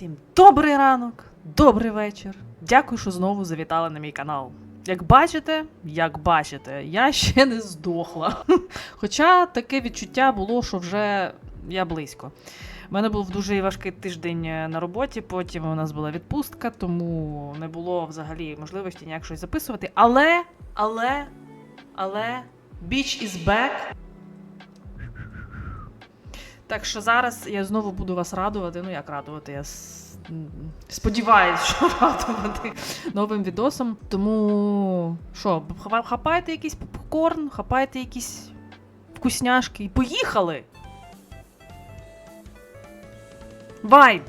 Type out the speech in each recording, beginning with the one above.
Всім добрий ранок, добрий вечір. Дякую, що знову завітали на мій канал. Як бачите, як бачите, я ще не здохла. Хоча таке відчуття було, що вже я близько. У мене був дуже важкий тиждень е, на роботі, потім у нас була відпустка, тому не було взагалі можливості ніяк щось записувати. Але, але, але, Beach is back. Так що зараз я знову буду вас радувати. Ну як радувати? Я с- м, сподіваюсь, що радувати новим відосом. Тому що, хапайте якийсь попкорн, хапайте якісь вкусняшки і поїхали! Вайб!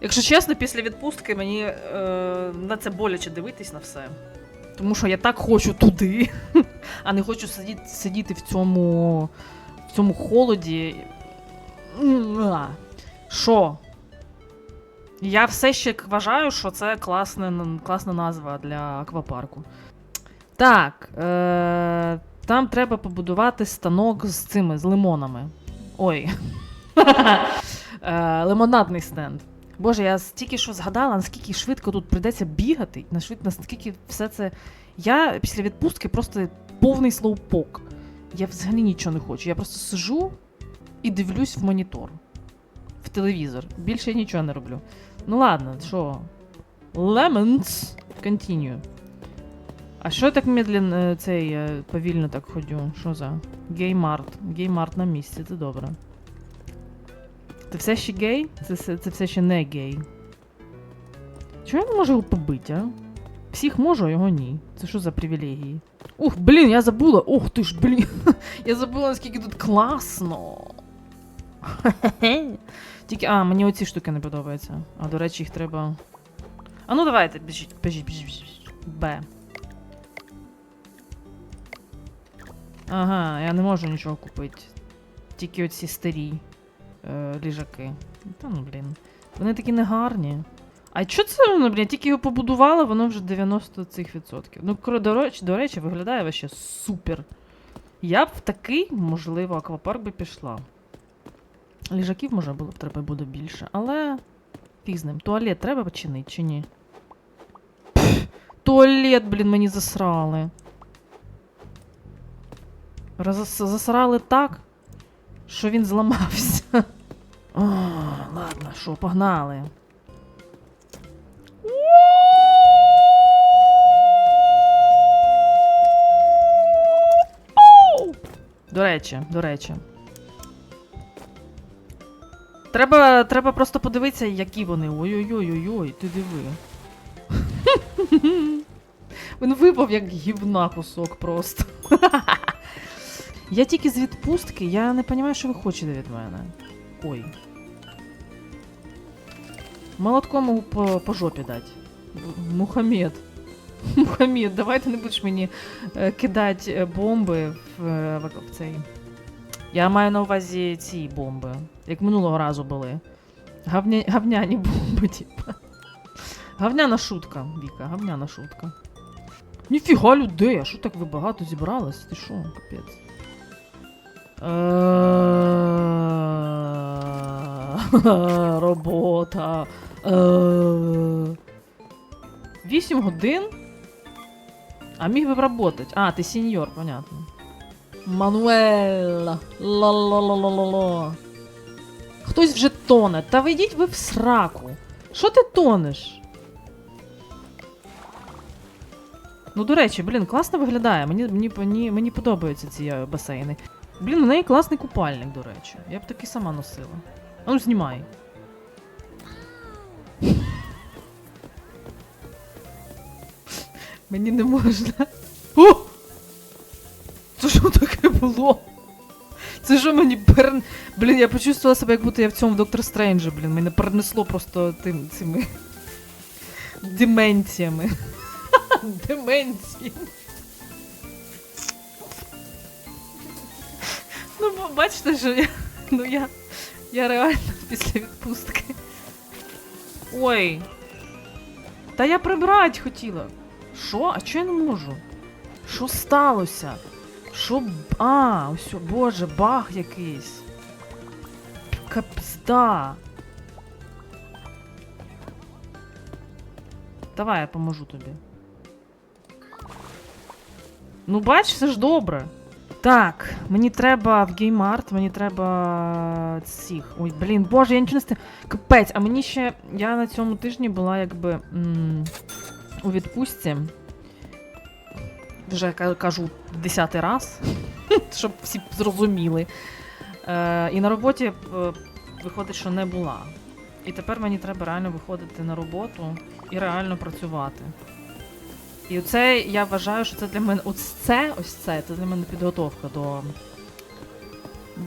Якщо чесно, після відпустки мені е, на це боляче дивитись на все. Тому що я так хочу туди, а не хочу сидіти, сидіти в цьому, в цьому холоді. Що? Я все ще вважаю, що це класна, класна назва для аквапарку. Так, е, там треба побудувати станок з цими, з лимонами. Ой. е, лимонадний стенд. Боже, я стільки що згадала, наскільки швидко тут прийдеться бігати, наскільки все це. Я після відпустки просто повний слоупок. Я взагалі нічого не хочу. Я просто сижу і дивлюсь в монітор, в телевізор. Більше я нічого не роблю. Ну ладно, що? Lemons. Continue. А що я так медленно цей е, повільно так ходю? Що за? Геймарт. Геймарт на місці, це добре. Ти все ще гей? Це, все- це все ще не гей. Чого я не можу його побити, а? Всіх можу, а його ні. Це що за привілегії? Ух, блін, я забула. Ух ти ж, блін. Я забула, наскільки тут класно. Тільки, а, мені оці штуки не подобаються. А до речі, їх треба. А ну давайте, біжіть, біжіть, біжіть, біжіть. Б. Ага, я не можу нічого купити. Тільки оці старі е, ліжаки. Та ну блін. Вони такі негарні. А що це воно, блін? Тільки його побудували, воно вже 90 цих відсотків. Ну, до речі, до речі, виглядає вообще супер. Я б в такий, можливо, аквапарк би пішла. Ліжаків, може, було б треба буде більше, але фіг з ним. Туалет треба починити чи ні? Туалет, блін, мені засрали. Роз- засрали так, що він зламався. О, ладно, що, погнали. До речі, до речі. Треба, треба просто подивитися, які вони. Ой-ой-ой-ой, ти диви. Він випав як гівна кусок просто. я тільки з відпустки, я не розумію, що ви хочете від мене. Ой. Молотком по, по жопі дати. Мухаммед. Мухаммед, давай ти не будеш мені е, кидати е, бомби в, е, в, в цей. Я маю на увазі ці бомби, як минулого разу були. Гавня, гавняні бомби, типа. Гавняна шутка, Віка, гавняна шутка. Ніфіга людей, а що так ви багато зібрались? Ти що, капець? Робота. Вісім годин? А міг би работать. А, ти сеньор, понятно. Мануела. Ла-ла-ла-ла-ла-ла. Хтось вже тоне. Та вийдіть ви в сраку. Що ти тонеш? Ну, до речі, блін, класно виглядає. Мені, мені, мені, мені подобаються ці е, басейни. Блін, у неї класний купальник, до речі. Я б такий сама носила. А ну, знімай. Мені не можна. О! Це що таке було? Це що мені пер... Блін, я почувствувала себе, як будто я в цьому Доктор Стренджі, блін. Мене перенесло просто тим цими деменціями. Деменції. Ну, бачите, що я. Ну я. Я реально після відпустки. Ой. Та я прибрати хотіла. Що? А чого я не можу? Що сталося? Що. А, ось, боже, баг якийсь. капзда. Давай я поможу тобі. Ну, бач, все ж добре. Так, мені треба в геймарт, мені треба цих. Ой, блін, боже, я нічого не стиг. Капець, а мені ще. Я на цьому тижні була якби м, у відпустці. Вже кажу десятий раз, щоб всі зрозуміли. Е, і на роботі е, виходить, що не була. І тепер мені треба реально виходити на роботу і реально працювати. І оце я вважаю, що це для мене. Ось це, ось це, це для мене підготовка до.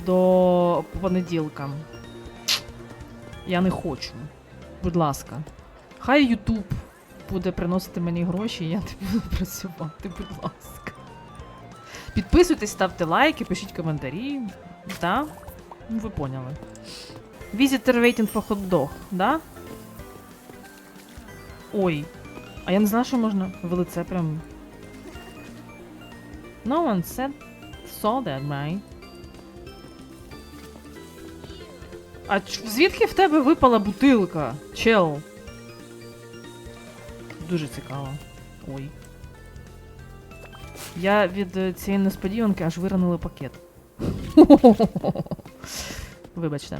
До понеділка. Я не хочу. Будь ласка. Хай Ютуб буде приносити мені гроші, я не буду працювати, будь ласка. Підписуйтесь, ставте лайки, пишіть коментарі. Да? Ну, ви поняли. Visitor waiting for hot dog, да? Ой. А я не знаю, що можна в лице прям. No one said saw that, right? А звідки в тебе випала бутилка? Чел. Дуже цікаво. Ой. Я від е, цієї несподіванки аж виронила пакет. Вибачте.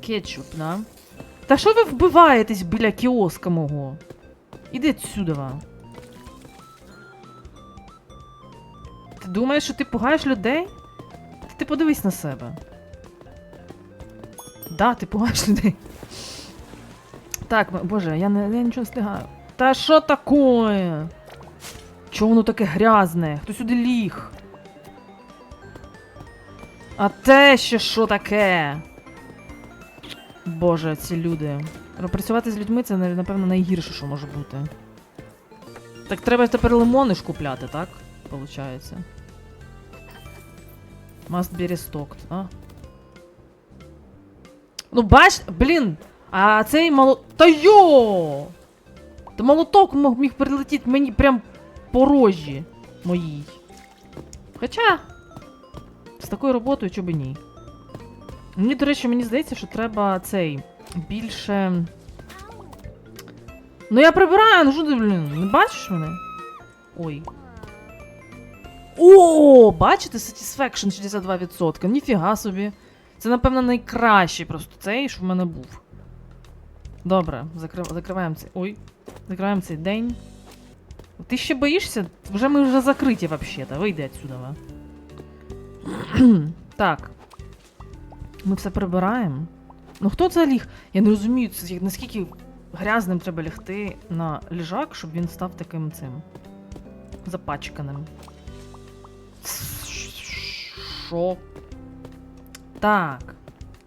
Кетчуп, да? Та що ви вбиваєтесь біля кіоска мого? Іди сюди. Ти думаєш, що ти пугаєш людей? Ти подивись на себе. Да, ти пугаєш людей. Так, боже, я, не, я нічого встигаю. Та що такое? Чого воно таке грязне? Хто сюди ліг? А те ще що таке? Боже, ці люди. Працювати з людьми це, напевно, найгірше, що може бути. Так треба тепер лимони ж купляти, так? Получається. Must be restocked, а? Ну бач, блін! А цей молот... Та йо! Та молоток міг прилетіти мені прям по рожі моїй. Хоча. З такою роботою чого б ні. Мені, до речі, мені здається, що треба цей більше. Ну я прибираю, ну що блін, не бачиш мене? Ой. О, бачите, Satisfaction 62%. Ніфіга собі. Це, напевно, найкращий просто цей, що в мене був. Добре, закрив... закриваємо цей. Ой. Закриваємо цей день. Ти ще боїшся? Вже ми вже закриті взагалі-то. Вийди отсюда. так. Ми все прибираємо. Ну хто це ліг? Я не розумію, це наскільки грязним треба лягти на ліжак, щоб він став таким цим запачканим. Що? Так.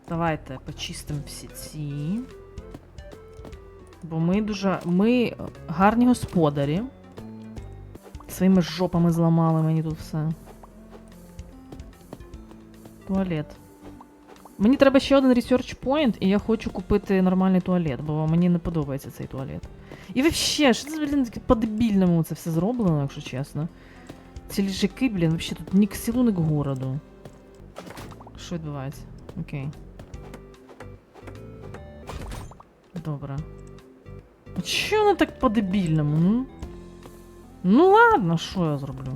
Давайте почистимо всі ці. Бо ми дуже. Ми гарні господарі. Своїми жопами зламали мені тут все. Туалет. Мені треба ще один research point, і я хочу купити нормальний туалет, бо мені не подобається цей туалет. І взагалі, що це, блін, таке по-дебільному це все зроблено, якщо чесно. Ці ліжаки, блін, взагалі тут ні к селу, ні к городу. Що відбувається? Окей. Добре. Чого воно так по-дебільному? Ну? ну ладно, що я зроблю?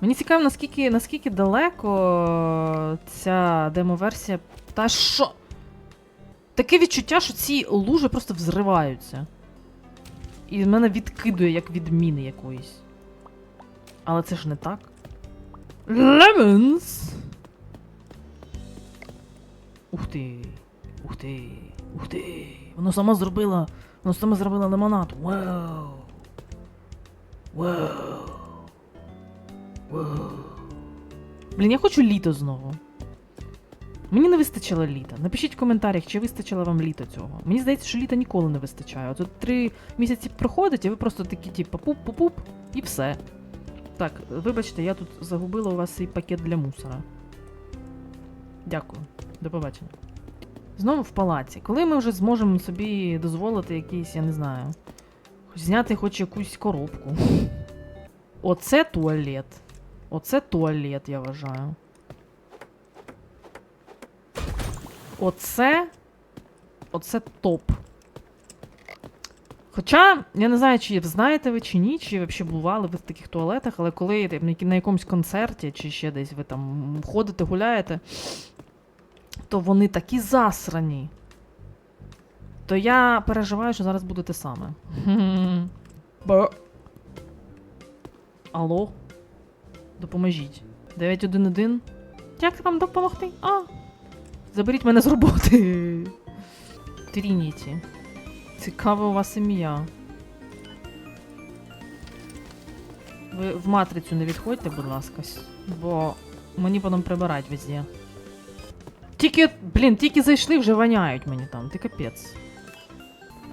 Мені цікаво, наскільки, наскільки далеко ця демо-версія. Та що? Таке відчуття, що ці лужи просто взриваються. І мене відкидує як від міни якоїсь. Але це ж не так. Lemons! Ух ти. Ух ти. Ух ти. Воно сама зробила. Воно саме зробила лимонад. Вау. Вау. Вау. Блін, я хочу літо знову. Мені не вистачило літа. Напишіть в коментарях, чи вистачило вам літа цього. Мені здається, що літа ніколи не вистачає. От три місяці проходить, і ви просто такі, типу, пуп-пуп-пуп, і все. Так, вибачте, я тут загубила у вас свій пакет для мусора. Дякую. До побачення. Знову в палаці. Коли ми вже зможемо собі дозволити якийсь, я не знаю, зняти хоч якусь коробку. Оце туалет. Оце туалет, я вважаю. Оце. Оце топ. Хоча, я не знаю, чи знаєте ви чи ні, чи взагалі бували ви в таких туалетах, але коли на якомусь концерті, чи ще десь ви там ходите, гуляєте, то вони такі засрані. То я переживаю, що зараз буде те саме. Бо... Алло? Допоможіть. 911. Як вам допомогти? А. Заберіть мене з роботи. Трініті. Цікаве у вас ім'я. Ви в матрицю не відходьте, будь ласка, бо мені потім прибирать везде. Тільки, блін, тільки зайшли, вже воняють мені там, ти капець.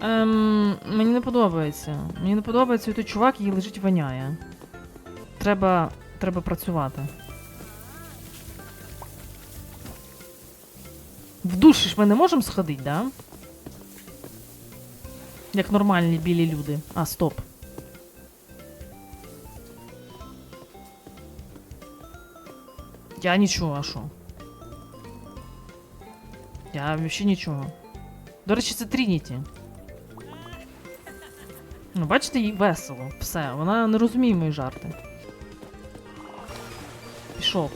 Ем, мені не подобається. Мені не подобається, і той чувак який лежить воняє. Треба. Треба працювати. В душі ж ми не можемо сходити, да? Як нормальні білі люди. А, стоп. Я нічого, а що? Я взагалі нічого. До речі, це Трініті. Ну, бачите, їй весело. Все, вона не розуміє мої жарти. Пішов.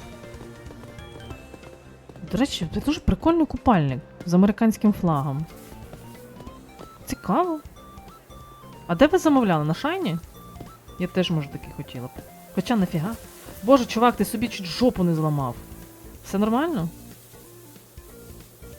До речі, це дуже прикольний купальник з американським флагом. Цікаво. А де ви замовляли? На шайні? Я теж, може, таки хотіла б. Хоча нафіга. Боже, чувак, ти собі чуть жопу не зламав. Все нормально?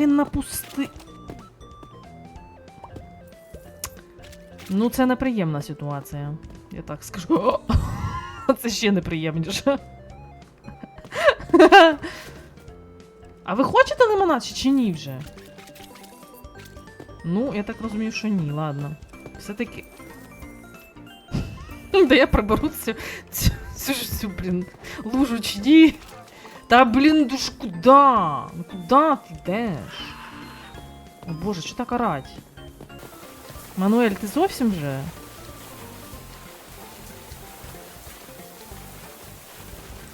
блін, на пусти. Ну, це неприємна ситуація. Я так скажу. Це ще неприємніше. А ви хочете лимонад чи, ні вже? Ну, я так розумію, що ні, ладно. Все-таки. Да я приберу цю, цю, цю, цю, блін, лужу чи ні. Та блін, душ куда? Ну куда ти йдеш? О боже, що так орать? Мануель, ти зовсім вже?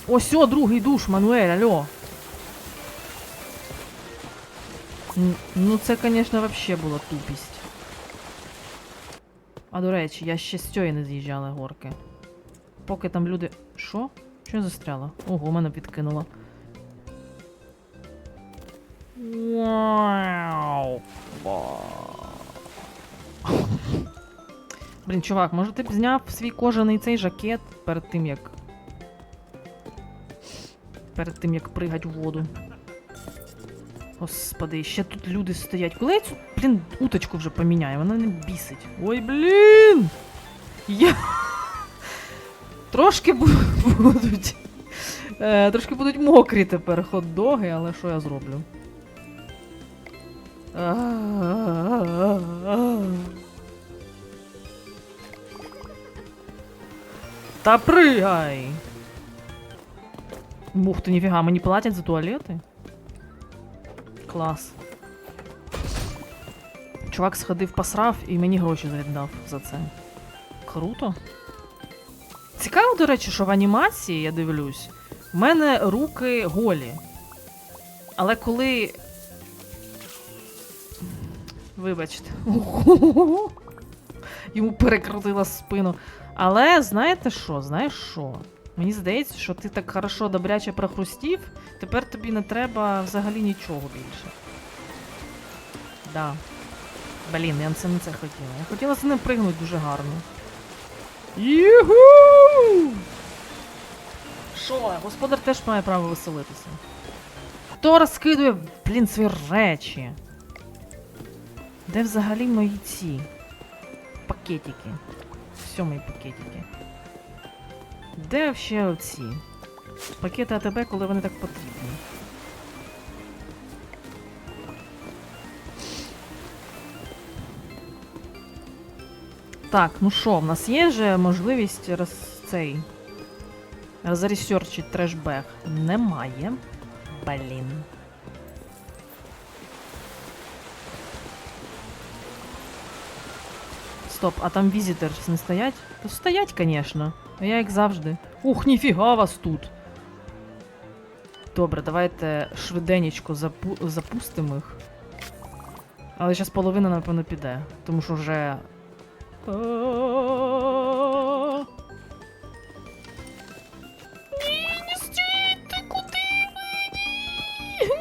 Ось о, другий душ, Мануель, алло. Ну це, звісно, вообще була тупість. А до речі, я ще з цієї не з'їжджала горки. Поки там люди. Що? Що я застряла? Ого, мене підкинуло. Блін, чувак, може ти б зняв свій кожаний цей жакет перед тим, як. Перед тим, як пригать у воду. Господи, ще тут люди стоять. Коли я цю, блін, уточку вже поміняю, вона не бісить. Ой, блін! Я... Трошки будуть. Е, трошки будуть мокрі тепер хот-доги, але що я зроблю? Та пригай! Ух ти, ніфіга, мені платять за туалети? Клас. Чувак сходив посрав і мені гроші віддав за це. Круто. Цікаво, до речі, що в анімації, я дивлюсь, в мене руки голі. Але коли. Вибачте. Йому перекрутила спину. Але знаєте що? Знаєш що? Мені здається, що ти так хорошо добряче прохрустів, тепер тобі не треба взагалі нічого більше. Да. Блін, я це не це хотіла. Я хотіла за ним пригнути дуже гарно. Юху! Що? Господар теж має право веселитися. Хто розкидує, блін, свої речі? Де взагалі мої ці? Пакетики. Все мої пакетики. Де ще оці? Пакети АТБ, коли вони так потрібні. Так, ну що, в нас є же можливість роз цей розресерчить трешбег? Немає. Блін. Стоп, а там візитерс не стоять? То стоять, звісно. А я як завжди. Ух, ніфіга вас тут. Добре, давайте швиденечко запу... запустимо їх. Але зараз половина, напевно, піде. Тому що вже. Куди мені?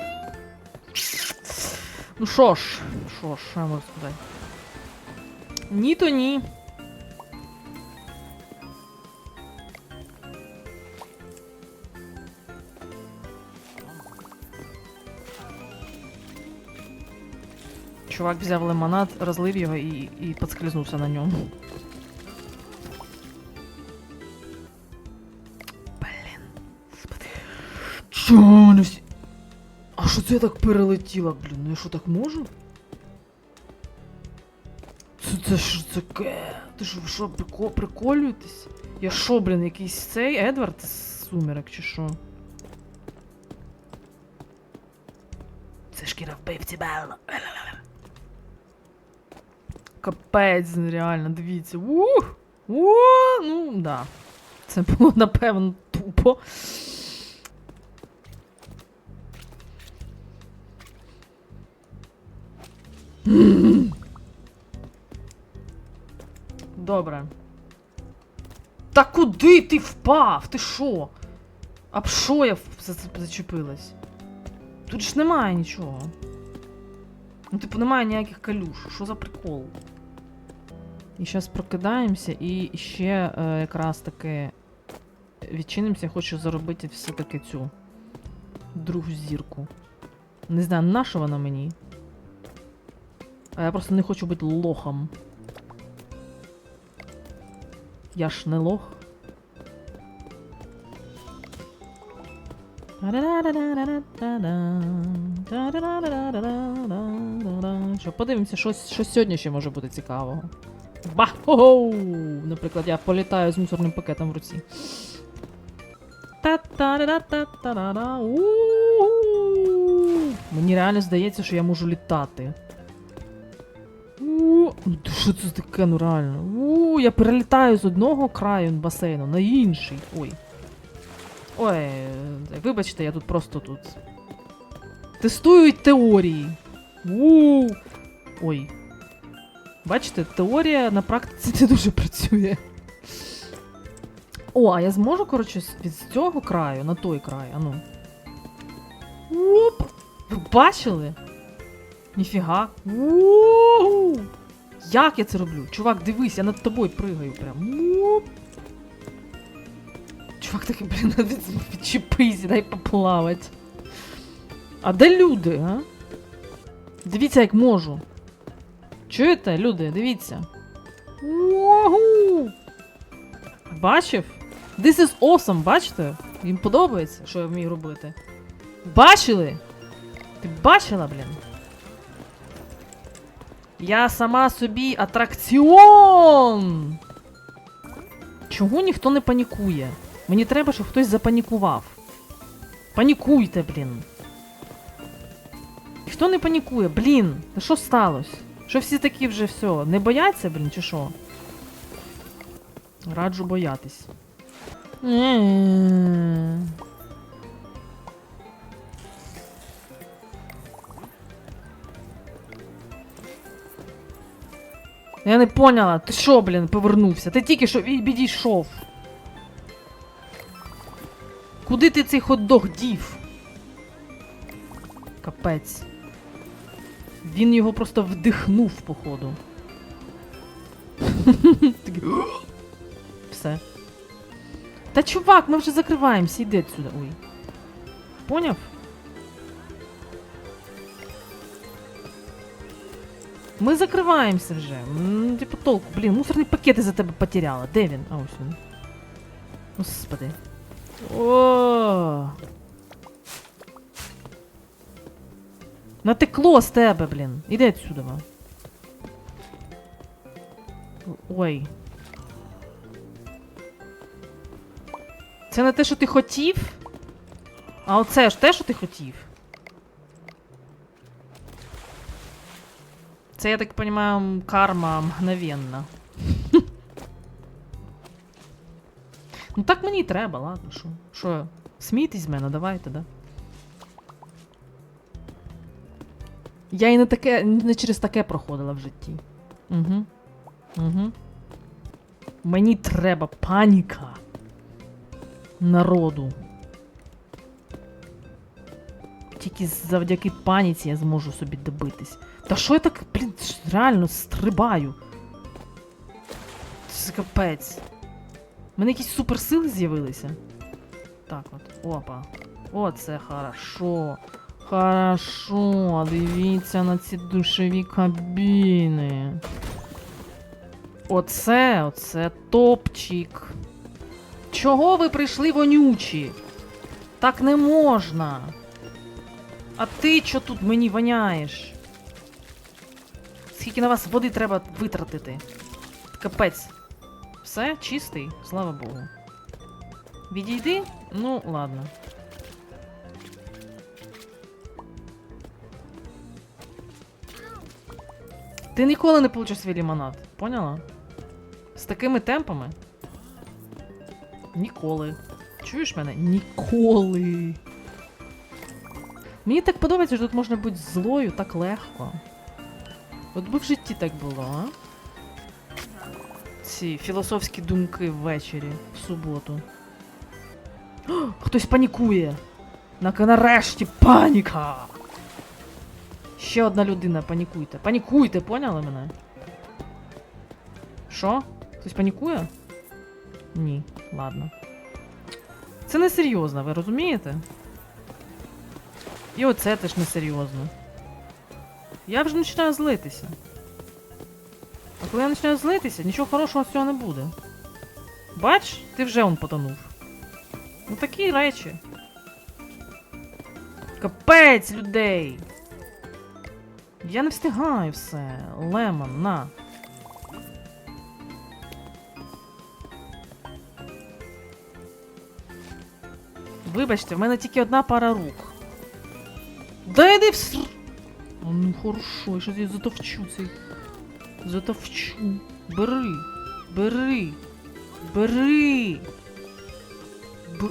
Ну що ж, що ж, що я можу сказати? Ні, то ні. Чувак взяв лимонад, розлив його і, і подскользнувся на ньому. Блін. Всі... А що це так перелетіла, блін? Ну я що так можу? Це, що це ке? Ти що, що, прико, приколюєтесь? Я що, блін, якийсь цей Едвард з сумерек чи що? Це шкіра вбивці Белла. Капець, ну, реально, дивіться. Ух! О, ну, да. Це було, напевно, тупо. Добре. Та куди ти впав? Ти що? А б що я зачепилась? Тут ж немає нічого. Ну, типу, немає ніяких калюш. Що за прикол? І зараз прокидаємося і ще е, якраз таки відчинимося, хочу заробити все-таки цю другу зірку. Не знаю, на що вона мені. А я просто не хочу бути лохом. Я ж не лох. Що, подивимося, що, що сьогодні ще може бути цікавого. Ба! Хо-хоу! Наприклад, я політаю з мусорним пакетом в руці. Та-та-да-та-та-да-да. Мені реально здається, що я можу літати. Що це таке, ну реально? У, я перелітаю з одного краю басейну на інший. Ой. Ой, вибачте, я тут просто тут. Тестують теорії. У. Ой. Бачите, теорія на практиці не дуже працює. О, а я зможу, коротше, від цього краю на той край, ану. Оп! Ви бачили? Ніфіга. У-у-у! Як я це роблю? Чувак, дивись, я над тобою пригаю прям. Чувак такий, блін, від, відчепись, дай поплавать. А де люди, а? Дивіться, як можу. Чуєте, люди, дивіться. Угу! Бачив? This is awesome, бачите? Їм подобається, що я вмію робити. Бачили? Ти бачила, блін? Я сама собі атракціон! Чого ніхто не панікує? Мені треба, щоб хтось запанікував. Панікуйте, блін. Ніхто не панікує, блін. Що сталося? Що всі такі вже все? Не бояться, блін, чи що? Раджу боятись. Я не поняла, ти що, блін, повернувся? Ти тільки що від- відійшов. Куди ти цей хот-дог дів? Капець. Він його просто вдихнув, походу. Все. Та чувак, ми вже закриваємося, іди отсюда. Ой. Поняв? Ми закриваємося вже. М, Типу толку. Блін, мусорний пакет із-за тебе потеряла. Де він? А ось він. Господи. О! Натекло з тебе, блін. Іди отсюда. Ой. Це не те, що ти хотів? А оце ж те, що ти хотів. Це, я так понимаю, карма мгновенна. Ну так мені й треба, ладно, що? Що? Смійтесь з мене, давайте, да? Я і не таке, не через таке проходила в житті. Угу. Угу. Мені треба паніка. Народу. Тільки завдяки паніці я зможу собі добитись. Та що я так, блін, реально стрибаю? Це капець. У мене якісь суперсили з'явилися. Так от. Опа. Оце хорошо. Хорошо. Дивіться на ці душеві кабіни. Оце, оце топчик. Чого ви прийшли вонючі? Так не можна. А ти що тут мені воняєш? Скільки на вас води треба витратити? Капець. Все, чистий, слава Богу. Відійди? Ну, ладно. Ти ніколи не получиш свій лімонад, поняла? З такими темпами? Ніколи. Чуєш мене? Ніколи. Мені так подобається, що тут можна бути злою так легко. От би в житті так було, а? Ці філософські думки ввечері, в суботу. О, хтось панікує. Нарешті паніка! Ще одна людина, панікуйте. Панікуйте, поняли мене? Що? Хтось панікує? Ні, ладно. Це не серйозно, ви розумієте? І оце теж не серйозно. Я вже починаю злитися. А коли я починаю злитися, нічого хорошого з цього не буде. Бач, ти вже он потонув. Ну такі речі. Капець людей! Я не встигаю все. Лемон, на. Вибачте, в мене тільки одна пара рук. Да йди в ср... А ну хорошо, я щось я затовчу цей. Затовчу. Бери. Бери. Бери. Б...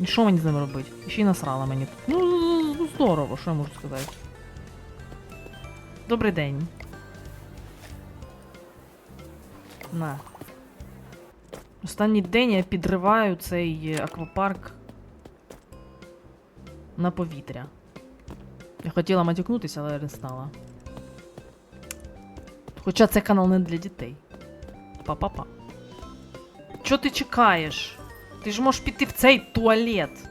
І що мені з ним робити? Ще й насрала мені. Ну, ну, здорово, що я можу сказати. Добрий день. На. Останній день я підриваю цей е, аквапарк на повітря. Я хотіла матюкнутися, але не стала. Хоча це канал не для дітей. Па-па-па. Чо ти чекаєш? Ти ж можеш піти в цей туалет.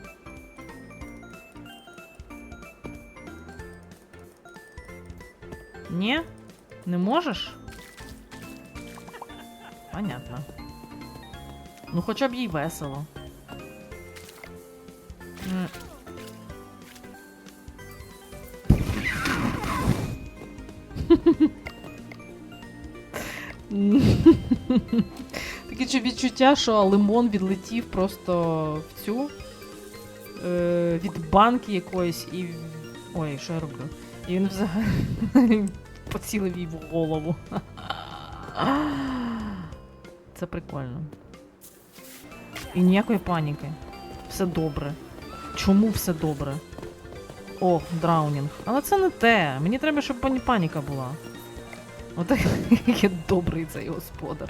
Ні? Не можеш? Понятно. Ну хоча б їй весело. Таке відчуття, що лимон відлетів просто в цю е, від банки якоїсь і. Ой, що я роблю? І він взагалі поцілив їй в голову. Це прикольно. І ніякої паніки. Все добре. Чому все добре? О, драунінг. Але це не те. Мені треба, щоб пані паніка була. Отак який добрий цей господар.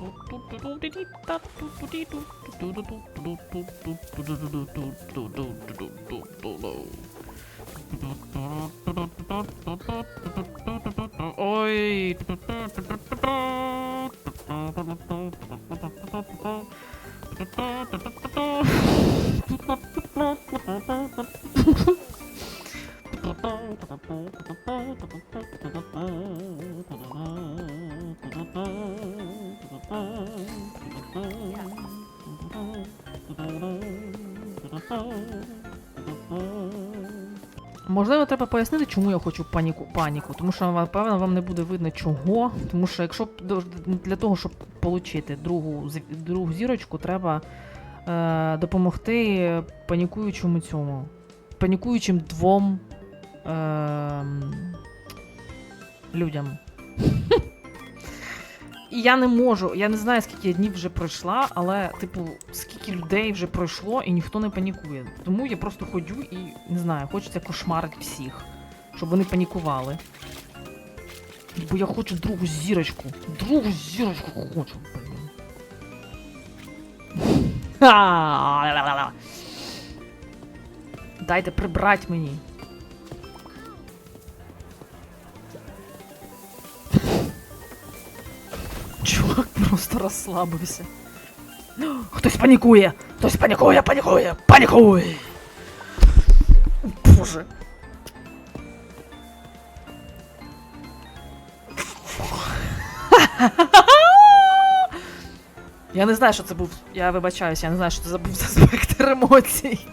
ходок. Ой. Можливо, треба пояснити, чому я хочу паніку, паніку. Тому що, напевно, вам не буде видно чого. Тому що якщо для того, щоб отримати другу, другу зірочку, треба е, допомогти панікуючому цьому. Панікуючим двом е, людям. І я не можу, я не знаю, скільки днів вже пройшла, але, типу, скільки людей вже пройшло і ніхто не панікує. Тому я просто ходжу і не знаю, хочеться кошмарити всіх, щоб вони панікували. Бо я хочу другу зірочку. Другу зірочку хочу, блін. Дайте прибрать мені. Просто розслабився. Хтось панікує! Хтось панікує, панікує, панікує! Боже. Я не знаю, що це був. Я вибачаюся, я не знаю, що це був за спектр емоцій.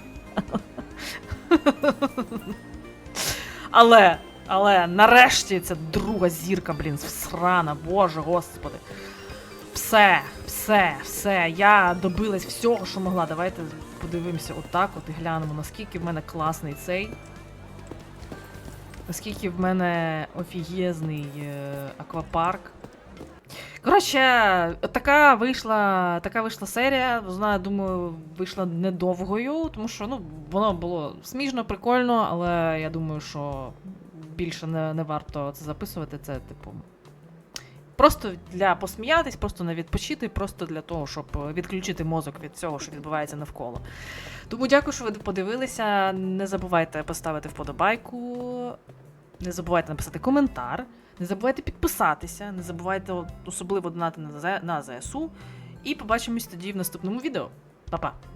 Але, але нарешті ця друга зірка, блін, всрана, боже, господи. Все, все, все. Я добилась всього, що могла. Давайте подивимося отак, от і глянемо, наскільки в мене класний цей. Наскільки в мене офігезний е, аквапарк. Коротше, така вийшла, така вийшла серія. Знаю, думаю, вийшла недовгою, тому що ну, воно було смішно, прикольно, але я думаю, що більше не, не варто це записувати. Це, типу, просто для посміятись, просто не відпочити, просто для того, щоб відключити мозок від цього, що відбувається навколо. Тому дякую, що ви подивилися. Не забувайте поставити вподобайку, не забувайте написати коментар. Не забувайте підписатися, не забувайте особливо донати на ЗСУ. І побачимось тоді в наступному відео. Па-па!